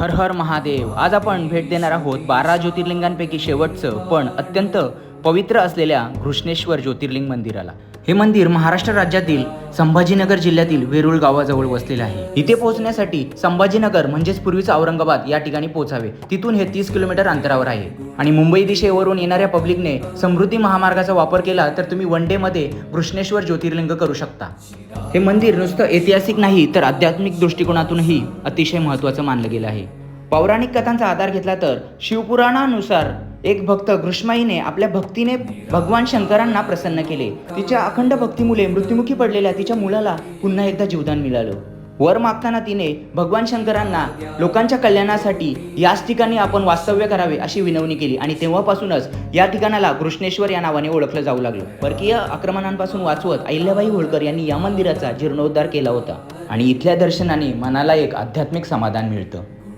हर हर महादेव. आज आपण भेट देणार आहोत बारा ज्योतिर्लिंगांपैकी शेवटचं पण अत्यंत पवित्र असलेल्या घृष्णेश्वर ज्योतिर्लिंग मंदिराला. हे मंदिर महाराष्ट्र राज्यातील संभाजीनगर जिल्ह्यातील वेरूळ गावाजवळ वसलेले आहे. इथे पोहोचण्यासाठी संभाजीनगर म्हणजेच पूर्वीचा औरंगाबाद या ठिकाणी पोहोचावे. तिथून हे तीस किलोमीटर अंतरावर आहे. आणि मुंबई दिशेवरून येणाऱ्या पब्लिकने समृद्धी महामार्गाचा वापर केला तर तुम्ही वन डे मध्ये घृष्णेश्वर ज्योतिर्लिंग करू शकता. हे मंदिर नुसतं ऐतिहासिक नाही तर आध्यात्मिक दृष्टिकोनातूनही अतिशय महत्त्वाचं मानलं गेलं आहे. पौराणिक कथांचा आधार घेतला तर शिवपुराणानुसार एक भक्त घृष्माईने आपल्या भक्तीने भगवान शंकरांना प्रसन्न केले. तिच्या अखंड भक्तीमुळे मृत्युमुखी पडलेल्या तिच्या मुलाला पुन्हा एकदा जीवदान मिळालं. वर मागताना तिने भगवान शंकरांना लोकांच्या कल्याणासाठी याच ठिकाणी आपण वास्तव्य करावे अशी विनवणी केली आणि तेव्हापासूनच या ठिकाणाला कृष्णेश्वर या नावाने ओळखलं जाऊ लागलं. परकीय आक्रमणांपासून वाचवत अहिल्याबाई होळकर यांनी या मंदिराचा जीर्णोद्धार केला होता आणि इथल्या दर्शनाने मनाला एक आध्यात्मिक समाधान मिळतं.